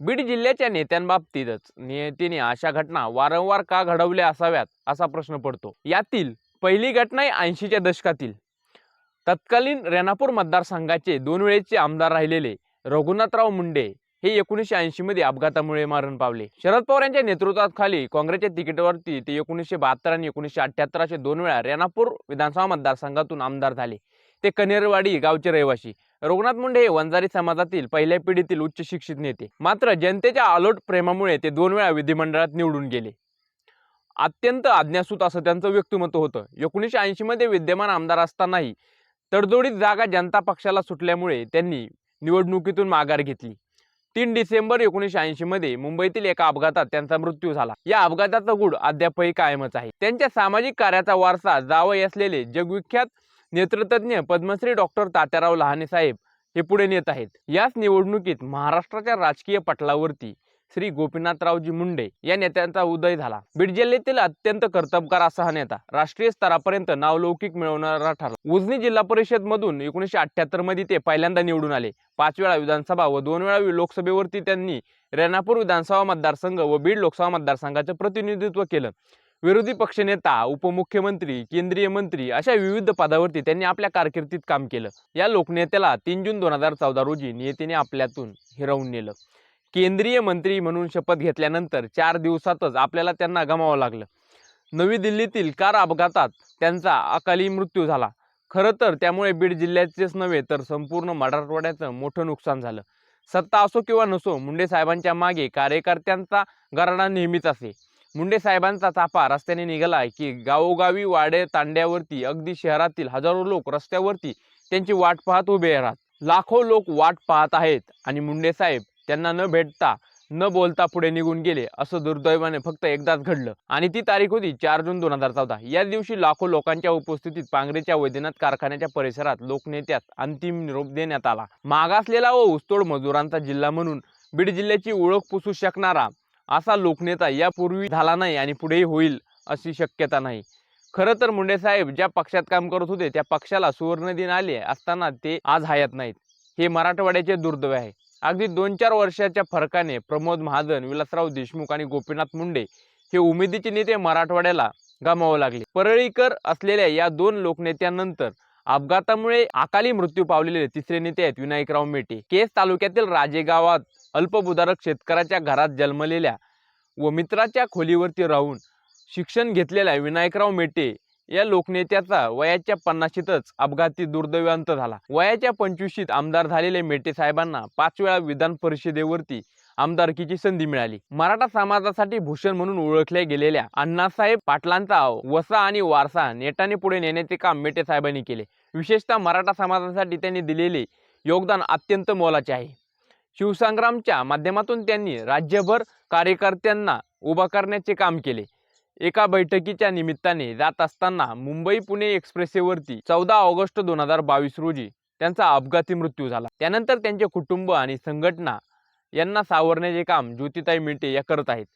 बीड जिल्ह्याच्या नेत्यांबाबतीतच नियतीने अशा घटना वारंवार का घडवल्या असाव्यात असा प्रश्न पडतो. यातील पहिली घटना आहे ऐंशीच्या दशकातील. तत्कालीन रेणापूर मतदारसंघाचे दोन वेळेचे आमदार राहिलेले रघुनाथराव मुंडे हे एकोणीसशे ऐंशीमध्ये अपघातामुळे मरण पावले. शरद पवार यांच्या नेतृत्वाखाली काँग्रेसच्या तिकीटावरती ते एकोणीसशे बहात्तर आणि एकोणीसशे अठ्ठ्याहत्तर असे दोन वेळा रेणापूर विधानसभा मतदारसंघातून आमदार झाले. ते कनेरवाडी गावचे रहिवासी. रघुनाथ मुंडे हे वंजारी समाजातील पहिल्या पिढीतील उच्च शिक्षित नेते. मात्र जनतेच्या आलोट प्रेमामुळे ते दोन वेळा विधिमंडळात निवडून गेले. अत्यंत आज्ञासूत असं त्यांचं व्यक्तिमत्व होतं. एकोणीसशे ऐंशीमध्ये विद्यमान आमदार असतानाही तडजोडीत जागा जनता पक्षाला सुटल्यामुळे त्यांनी निवडणुकीतून माघार घेतली. तीन डिसेंबर एकोणीसशे ऐंशीमध्ये मुंबईतील एका अपघातात त्यांचा मृत्यू झाला. या अपघाताचा गुढ अद्यापही कायमच आहे. त्यांच्या सामाजिक कार्याचा वारसा जावई असलेले जगविख्यात नेतृत्वज्ञ पद्मश्री डॉक्टर तात्याराव लहाने साहेब हे पुढे नेत आहेत. याच निवडणुकीत महाराष्ट्राच्या राजकीय पटलावरती श्री गोपीनाथरावजी मुंडे या नेत्यांचा उदय झाला. बीड जिल्ह्यातील अत्यंत कर्तबगार असा हा नेता राष्ट्रीय स्तरापर्यंत नावलौकिक मिळवणारा ठरला. उजनी जिल्हा परिषद मधून एकोणीसशे अठ्ठ्याहत्तरमध्ये ते पहिल्यांदा निवडून आले. पाच वेळा विधानसभा व दोन वेळा लोकसभेवरती त्यांनी रेणापूर विधानसभा मतदारसंघ व बीड लोकसभा मतदारसंघाचे प्रतिनिधित्व केलं. विरोधी पक्षनेता उपमुख्यमंत्री केंद्रीय मंत्री अशा विविध पदावरती त्यांनी आपल्या कारकिर्दीत काम केलं. या लोकनेत्याला तीन जून दोन हजार चौदा रोजी नेतेने आपल्यातून हिरवून नेलं. केंद्रीय मंत्री म्हणून शपथ घेतल्यानंतर चार दिवसातच आपल्याला त्यांना गमावं लागलं. नवी दिल्लीतील कार अपघातात त्यांचा अकाली मृत्यू झाला. खरं तर त्यामुळे बीड जिल्ह्याचेच नव्हे तर संपूर्ण मराठवाड्याचं मोठं नुकसान झालं. सत्ता असो किंवा नसो मुंडे साहेबांच्या मागे कार्यकर्त्यांचा गराडा नेहमीच असे. मुंडे साहेबांचा ताफा रस्त्याने निघाला की गावोगावी वाडे तांड्यावरती अगदी शहरातील हजारो लोक रस्त्यावरती त्यांची वाट पाहत उभे राहत लाखो लोक वाट पाहत आहेत आणि मुंडे साहेब त्यांना न भेटता न बोलता पुढे निघून गेले असं दुर्दैवाने फक्त एकदाच घडलं. आणि ती तारीख होती चार जून दोन हजार चौदा. या दिवशी लाखो लोकांच्या उपस्थितीत पांगरेच्या वैद्यनाथ कारखान्याच्या परिसरात लोकनेत्यात अंतिम निरोप देण्यात आला. मागासलेला व ऊसतोड मजुरांचा जिल्हा म्हणून बीड जिल्ह्याची ओळख पुसू शकणारा असा लोकनेता यापूर्वी झाला नाही आणि पुढेही होईल अशी शक्यता नाही. खरं तर मुंडे साहेब ज्या पक्षात काम करत होते त्या पक्षाला सुवर्ण दिन आले असताना ते आज हयात नाहीत. हे मराठवाड्याचे दुर्दैव आहे. अगदी दोन चार वर्षाच्या फरकाने प्रमोद महाजन विलासराव देशमुख आणि गोपीनाथ मुंडे हे उमेदीचे नेते मराठवाड्याला गमावं लागले. परळीकर असलेल्या या दोन लोकनेत्यांनंतर अपघातामुळे अकाली मृत्यू पावलेले तिसरे नेते आहेत विनायकराव मेटे. केस तालुक्यातील राजेगावात अल्पभूधारक शेतकऱ्याच्या घरात जन्मलेल्या व मित्राच्या खोलीवरती राहून शिक्षण घेतलेल्या विनायकराव मेटे या लोकनेत्याचा वयाच्या पन्नाशीतच अपघाती दुर्दैवांत झाला. वयाच्या पंचवीशीत आमदार झालेले मेटे साहेबांना पाच वेळा विधान परिषदेवरती आमदारकीची संधी मिळाली. मराठा समाजासाठी भूषण म्हणून ओळखल्या गेलेल्या अण्णासाहेब पाटलांचा वसा आणि वारसा नेटाने पुढे नेण्याचे काम मेटे साहेबांनी केले. विशेषतः मराठा समाजासाठी त्यांनी दिलेले योगदान अत्यंत मोलाचे आहे. शिवसंग्रामच्या माध्यमातून त्यांनी राज्यभर कार्यकर्त्यांना उभा करण्याचे काम केले. एका बैठकीच्या निमित्ताने जात असताना मुंबई पुणे एक्सप्रेसवेवरती चौदा ऑगस्ट दोन हजार बावीस रोजी त्यांचा अपघाती मृत्यू झाला. त्यानंतर त्यांचे कुटुंब आणि संघटना यांना सावरण्याचे काम ज्योतिताई मेटे या करत आहेत.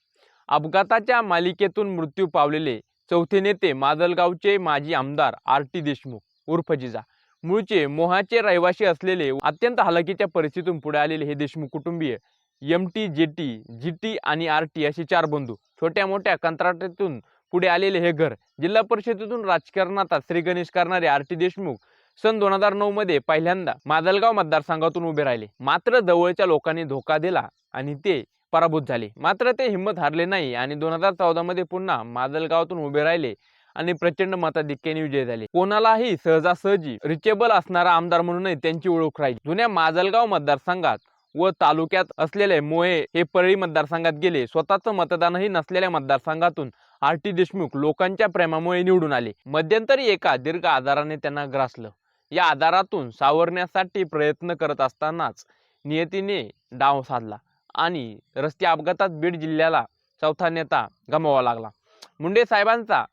अपघाताच्या मालिकेतून मृत्यू पावलेले चौथे नेते माजलगावचे माजी आमदार आर टी देशमुख उर्फ जिजा. मूळचे मोहाचे रहिवासी असलेले अत्यंत हलाखीच्या परिस्थितीतून पुढे आलेले हे देशमुख कुटुंबीय M T J T G T आणि आर टी असे चार बंधू छोट्या मोठ्या कंत्राटातून पुढे आलेले हे घर जिल्हा परिषदेतून राजकारणात श्री गणेश करणारे आर टी देशमुख सन दोन हजार नऊ मध्ये पहिल्यांदा मादलगाव मतदारसंघातून उभे राहिले. मात्र जवळच्या लोकांनी धोका दिला आणि ते पराभूत झाले. मात्र ते हिंमत हारले नाही आणि दोन हजार चौदा मध्ये पुन्हा मादलगावातून उभे राहिले आणि प्रचंड मताधिक्याने विजय झाले. कोणालाही सहजासहजी रिचेबल असणारा आमदार म्हणूनही त्यांची ओळख राहिली. जुन्या माजलगाव मतदारसंघात व तालुक्यात असलेले मोहे हे परळी मतदारसंघात गेले. स्वतःचं मतदानही नसलेल्या मतदारसंघातून आर टी देशमुख लोकांच्या प्रेमामुळे निवडून आले. मध्यंतरी एका दीर्घ आजाराने त्यांना ग्रासलं. या आधारातून सावरण्यासाठी प्रयत्न करत असतानाच नियतीने डाव साधला आणि रस्ते अपघातात बीड जिल्ह्याला चौथा नेता गमावा लागला. मुंडे साहेबांचा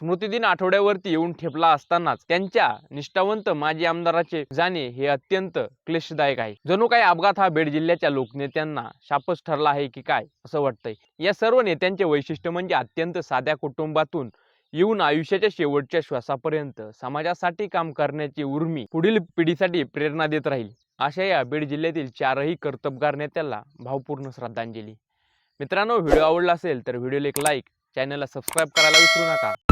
स्मृतिदिन आठवड्यावरती येऊन ठेपला असतानाच त्यांच्या निष्ठावंत माजी आमदाराचे जाणे हे अत्यंत क्लेशदायक आहे. जणू काही अपघात हा बीड जिल्ह्याच्या लोकनेत्यांना शापच ठरला आहे की काय असं वाटतंय. या सर्व नेत्यांचे वैशिष्ट्य म्हणजे अत्यंत साध्या कुटुंबातून येऊन आयुष्याच्या शेवटच्या श्वासापर्यंत समाजासाठी काम करण्याची उर्मी पुढील पिढीसाठी प्रेरणा देत राहील. अशा या बीड जिल्ह्यातील चारही कर्तबगार नेत्याला भावपूर्ण श्रद्धांजली. मित्रांनो व्हिडिओ आवडला असेल तर व्हिडिओला एक लाईक चॅनलला सबस्क्राईब करायला विसरू नका.